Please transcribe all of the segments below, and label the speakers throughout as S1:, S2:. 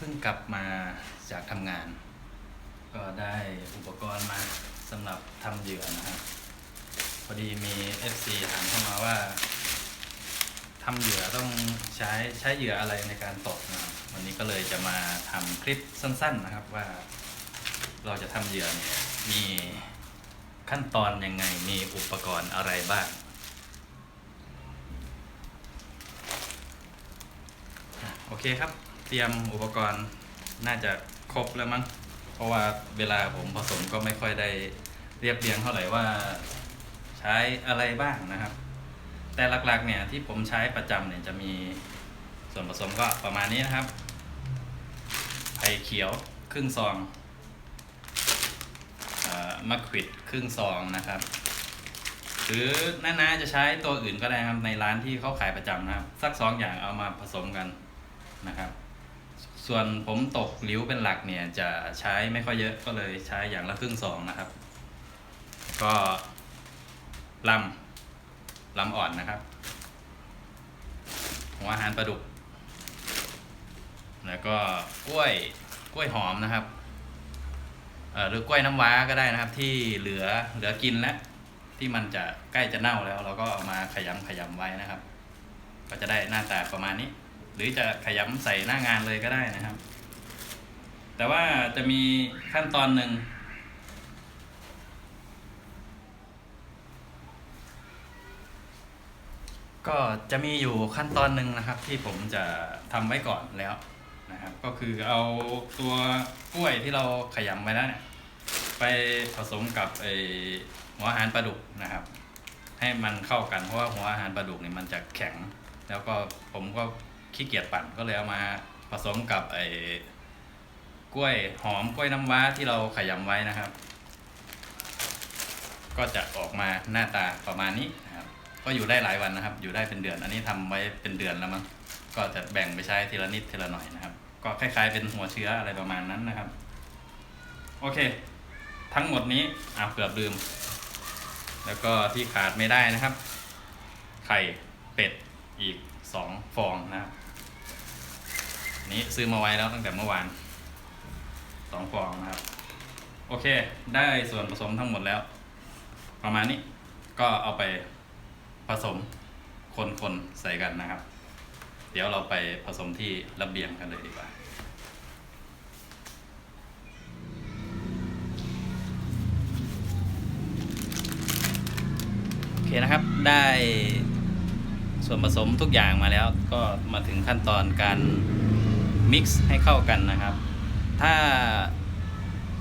S1: พิ่งกลับมาจากทำงาน ก็ได้อุปกรณ์มาสำหรับทำเหยื่อนะครับ พอดีมี FC ถามเข้ามาว่าทำเหยื่อต้องใช้ใช้เหยื่ออะไรในการตกนะครับวันนี้ก็เลยจะมาทำคลิปสั้น ๆนะครับว่า เราจะทำเหยื่อเนี่ยมีขั้นตอนยังไงมีอุปกรณ์อะไรบ้างโอเคครับ เตรียมอุปกรณ์น่าจะครบแล้วมั้ง เพราะว่าเวลาผมผสมก็ไม่ค่อยได้เรียบเรียงเท่าไหร่ว่าใช้อะไรบ้างนะครับ แต่หลักๆเนี่ยที่ผมใช้ประจำเนี่ยจะมีส่วนผสมก็ประมาณนี้นะครับไผ่เขียวครึ่งซองอ่อมะขวิดครึ่งซองนะครับ หรือน้าๆจะใช้ตัวอื่นก็ได้ครับในร้านที่เขาขายประจำนะครับ สักสองอย่างเอามาผสมกันนะครับ ส่วนผมตกหลิวเป็นหลักเนี่ยจะใช้ไม่ค่อยเยอะก็เลยใช้อย่างละครึ่งซองนะครับ ก็ลำลำอ่อนนะครับหัวอาหารปลาดุก แล้วก็กล้วยกล้วยหอมนะครับเอ่อหรือกล้วยน้ำว้าก็ได้นะครับ ที่เหลือเหลือกินแล้วที่มันจะใกล้จะเน่าแล้ว เราก็เอามาขยำขยำไว้นะครับ ก็จะได้หน้าตาประมาณนี้ หรือจะขยำใส่หน้างานเลยก็ได้นะครับ แต่ว่าจะมีขั้นตอนหนึ่งก็จะมีอยู่ขั้นตอนหนึ่งนะครับ ที่ผมจะทำไว้ก่อนแล้วนะครับ ก็คือเอาตัวกล้วยที่เราขยำไว้แล้วเนี่ยไปผสมกับไอหัวอาหารปลาดุกนะครับ ให้มันเข้ากันเพราะว่าหัวอาหารปลาดุกเนี่ยมันจะแข็ง แล้วก็ผมก็ ขี้เกียจปั่นก็เลยเอามาผสมกับไอ้กล้วยหอมกล้วยน้ำว้าที่เราขยำไว้นะครับ ก็จะออกมาหน้าตาประมาณนี้นะครับ ก็อยู่ได้หลายวันนะครับ อยู่ได้เป็นเดือน อันนี้ทำไว้เป็นเดือนแล้วมั้งก็จะแบ่งไปใช้ทีละนิดทีละหน่อยนะครับ ก็คล้ายๆเป็นหัวเชื้ออะไรประมาณนั้นนะครับ โอเค ทั้งหมดนี้อาเกือบลืม แล้วก็ที่ขาดไม่ได้นะครับ ไข่เป็ดอีกสองฟองนะครับ นี้ซื้อมาไว้แล้วตั้งแต่เมื่อวานสองฟองนะครับ โอเค ได้ส่วนผสมทั้งหมดแล้ว ประมาณนี้ก็เอาไปผสมคนๆใส่กันนะครับ เดี๋ยวเราไปผสมที่ระเบียงกันเลยดีกว่าโอเคนะครับได้ส่วนผสมทุกอย่างมาแล้วก็มาถึงขั้นตอนการ มิกซ์ให้เข้ากันนะครับ ถ้า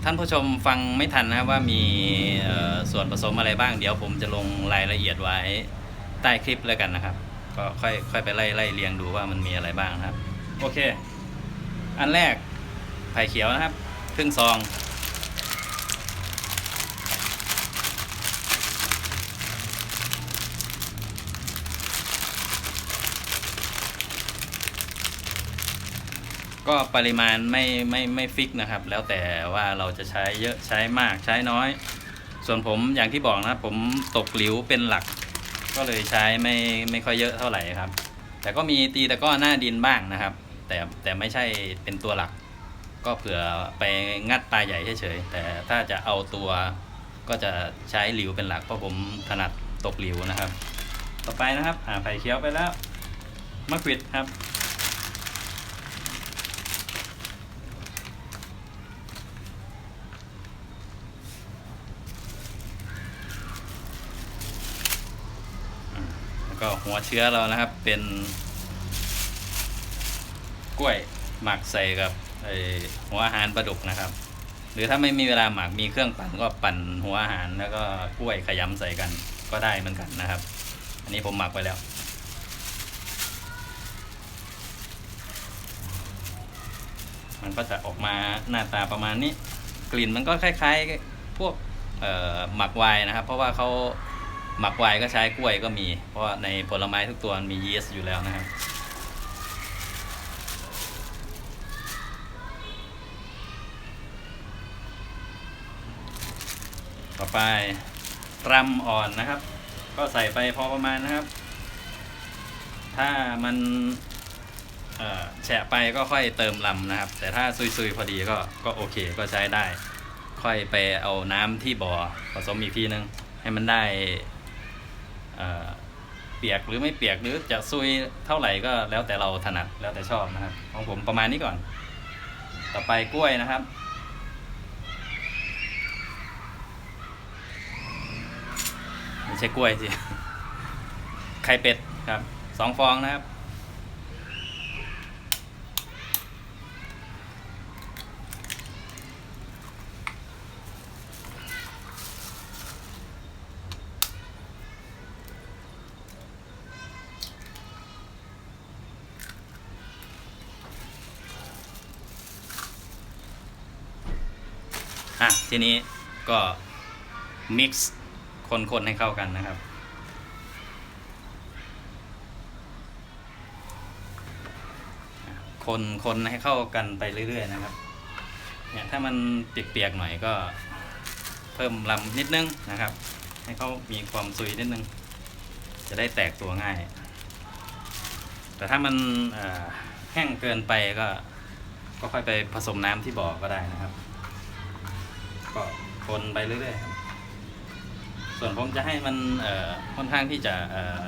S1: ท่านผู้ชมฟังไม่ทันนะว่ามีส่วนผสมอะไรบ้าง เดี๋ยวผมจะลงรายละเอียดไว้ใต้คลิปแล้วกันนะครับ ก็ค่อยค่อยไปไล่ไล่เรียงดูว่ามันมีอะไรบ้างนะครับ โอเค อันแรกไผ่เขียวนะครับ ครึ่งซอง ก็ปริมาณไม่ไม่ไม่ฟิกนะครับ แล้วแต่ว่าเราจะใช้เยอะใช้มากใช้น้อย ส่วนผมอย่างที่บอกนะผมตกหลิวเป็นหลัก ก็เลยใช้ไม่ไม่ค่อยเยอะเท่าไหร่ครับ แต่ก็มีตีตะก้อหน้าดินบ้างนะครับ แต่แต่ไม่ใช่เป็นตัวหลัก ก็เผื่อไปงัดปลาใหญ่เฉยๆแต่ถ้าจะเอาตัวก็จะใช้หลิวเป็นหลักเพราะผมถนัดตกหลิวนะครับ ต่อไปนะครับหาไผ่เคี้ยวไปแล้วมะขวิดครับ ก็หัวเชื้อเรานะครับ เป็นกล้วยหมักใส่กับหัวอาหารปลาดุกนะครับ หรือถ้าไม่มีเวลาหมักมีเครื่องปั่นก็ปั่นหัวอาหารแล้วก็กล้วยขยำใส่กันก็ได้เหมือนกันนะครับ อันนี้ผมหมักไปแล้วมันก็จะออกมาหน้าตาประมาณนี้ กลิ่นมันก็คล้าย ๆ พวกหมักไวน์นะครับ เพราะว่าเขา หมักไวน์ก็ใช้กล้วยก็มี เพราะในผลไม้ทุกตัวมันมียีสต์อยู่แล้วนะครับ ต่อไปรำอ่อนนะครับ ก็ใส่ไปพอประมาณนะครับ ถ้ามันแฉะไปก็ค่อยเติมลำนะครับ แต่ถ้าซุยๆพอดีก็ก็โอเคก็ใช้ได้ ค่อยไปเอาน้ำที่บ่อผสมอีกทีนึงให้มันได้ เปียกหรือไม่เปียกหรือจะซุยเท่าไหร่ก็แล้วแต่เราถนัดแล้วแต่ชอบนะครับ ของผมประมาณนี้ก่อน ต่อไปกล้วยนะครับ ไม่ใช่กล้วยสิไข่เป็ดครับสองฟองนะครับ อะทีนี้ก็ mix คนๆให้เข้ากันนะครับ คนคนให้เข้ากันไปเรื่อย ๆ นะครับ เนี่ยถ้ามันเปียกๆหน่อยก็เพิ่มลำนิดนึงนะครับ ให้เขามีความซุยนิดนึง จะได้แตกตัวง่าย แต่ถ้ามันแห้งเกินไปก็ก็ค่อยไปผสมน้ำที่บ่อก็ได้นะครับ ก็คนไปเรื่อยๆครับส่วนผมจะให้มันเอ่อค่อนข้างที่จะเอ่อ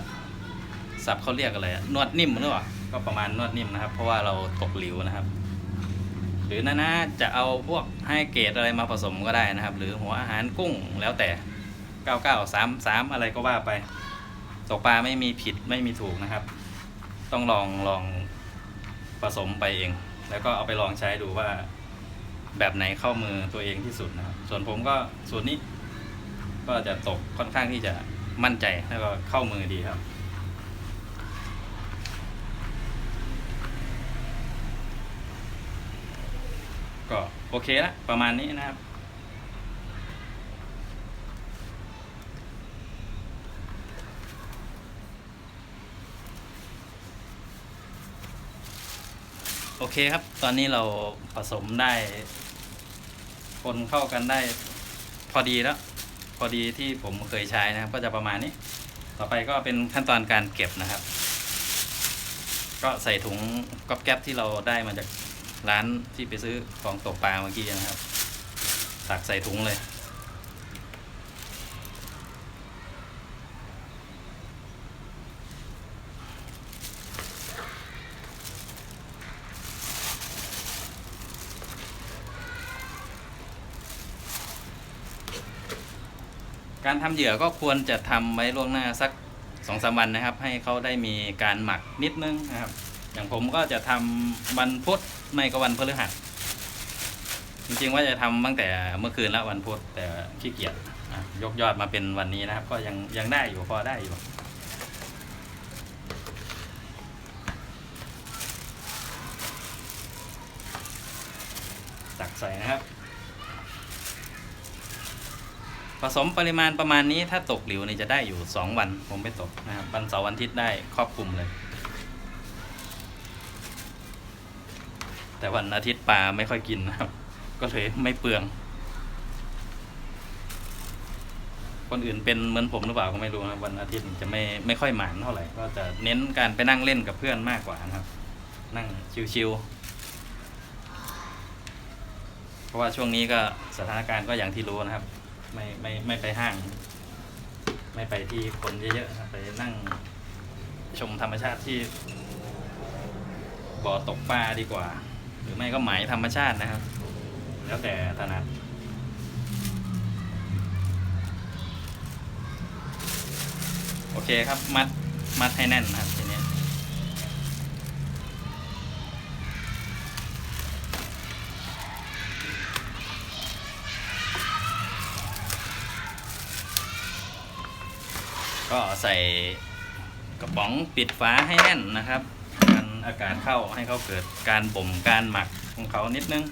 S1: สับเขาเรียกอะไรอะนวดนิ่มหรือเปล่าก็ประมาณนวดนิ่มนะครับ เพราะว่าเราตกหลิวนะครับ หรือนานาจะเอาพวกให้เกรดอะไรมาผสมก็ได้นะครับ หรือหัวอาหารกุ้งแล้วแต่ 99 3 3 อะไรก็ว่าไปตกปลาไม่มีผิดไม่มีถูกนะครับ ต้องลองลองผสมไปเอง แล้วก็เอาไปลองใช้ดูว่า แบบไหนเข้ามือตัวเองที่สุดนะครับ ส่วนผมก็ส่วนนี้ ก็จะตกค่อนข้างที่จะมั่นใจแล้วก็เข้ามือดีครับก็โอเคละประมาณนี้นะครับ โอเคครับ ตอนนี้เราผสมได้ คนเข้ากันได้พอดีแล้ว พอดีที่ผมเคยใช้นะครับ ก็จะประมาณนี้ ต่อไปก็เป็นขั้นตอนการเก็บนะครับ ก็ใส่ถุงก๊อบแก๊บที่เราได้มาจากร้านที่ไปซื้อของตกปลาเมื่อกี้นะครับตักใส่ถุงเลย การทำเหยื่อก็ควรจะทำไว้ล่วงหน้าสักสองสามวันนะครับ ให้เขาได้มีการหมักนิดนึงนะครับ อย่างผมก็จะทำวันพุธไม่ก็วันพฤหัสจริงๆว่าจะทำตั้งแต่เมื่อคืนแล้ววันพุธแต่ขี้เกียจยกยอดมาเป็นวันนี้นะครับ ก็ยังยังได้อยู่พอได้อยู่ตักใส่นะครับ ผสมปริมาณประมาณนี้ถ้าตกหลิวนี่จะได้อยู่ 2 วันผมไปตกนะครับวันเสาร์วันอาทิตย์ได้ครอบคลุมเลย แต่วันอาทิตย์ปลาไม่ค่อยกินนะครับ ก็เลยไม่เปลือง คนอื่นเป็นเหมือนผมหรือเปล่าก็ไม่รู้นะวันอาทิตย์จะไม่ไม่ค่อยหมานเท่าไหร่ก็จะเน้นการไปนั่งเล่นกับเพื่อนมากกว่านะครับ นั่งชิวๆเพราะว่าช่วงนี้ก็สถานการณ์ก็อย่างที่รู้นะครับ ไม่ไม่ไม่ไปห้าง ไม่ไปที่คนเยอะๆนะครับไปนั่งชมธรรมชาติที่บ่อตกปลาดีกว่า หรือไม่ก็หมายธรรมชาตินะครับ แล้วแต่ถนัดโอเคครับมัดมัดให้แน่นนะครับทีนี้ ก็ใส่กระป๋องปิดฝาให้แน่นนะครับกันอากาศเข้าให้เขาเกิดการบ่มการหมักของเขานิดนึง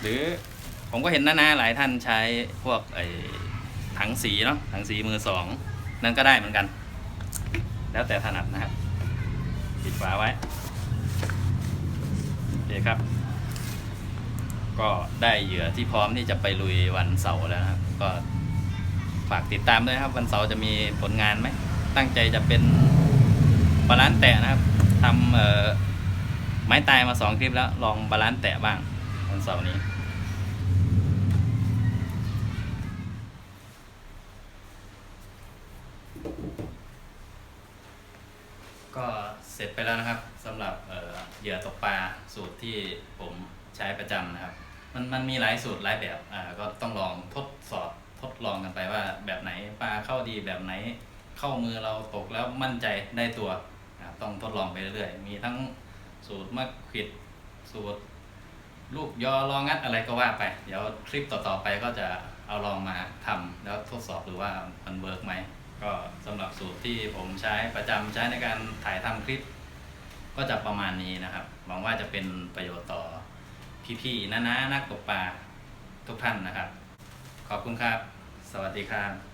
S1: หรือผมก็เห็นนานาหลายท่านใช้พวกไอ้ถังสีเนาะถังสีมือสองนั่นก็ได้เหมือนกัน แล้วแต่ถนัดนะครับปิดฝาไว้โอเคครับ ก็ได้เหยื่อที่พร้อมที่จะไปลุยวันเสาร์แล้วนะครับก็ ฝากติดตามด้วยครับ วันเสาร์จะมีผลงานไหม ตั้งใจจะเป็นปลาร้านแตะนะครับทำเอ่อม้ตายมาสองคลิปแล้ว ลองบาลานซ์แตะบ้างวันเสาร์นี้ก็เสร็จไปแล้วนะครับสำหรับเอ่อเหยื่อตกปลาสูตรที่ผมใช้ประจำนะครับ มันมันมีหลายสูตรหลายแบบอ่าก็ต้องลองทดสอบ ทดลองกันไปว่าแบบไหนปลาเข้าดีแบบไหนเข้ามือเราตกแล้วมั่นใจได้ตัวนะครับต้องทดลองไปเรื่อยๆ มีทั้งสูตรมะขวิดสูตร ลูกยอลองงัดอะไรก็ว่าไป เดี๋ยวคลิปต่อๆไปก็จะเอาลองมาทำแล้วทดสอบดูว่ามันเวิร์กไหมก็สำหรับสูตรที่ผมใช้ประจำใช้ในการถ่ายทำคลิป ก็จะประมาณนี้นะครับ หวังว่าจะเป็นประโยชน์ต่อพี่ๆน้าๆนักตกปลาทุกท่านนะครับ ขอบคุณครับ สวัสดีครับ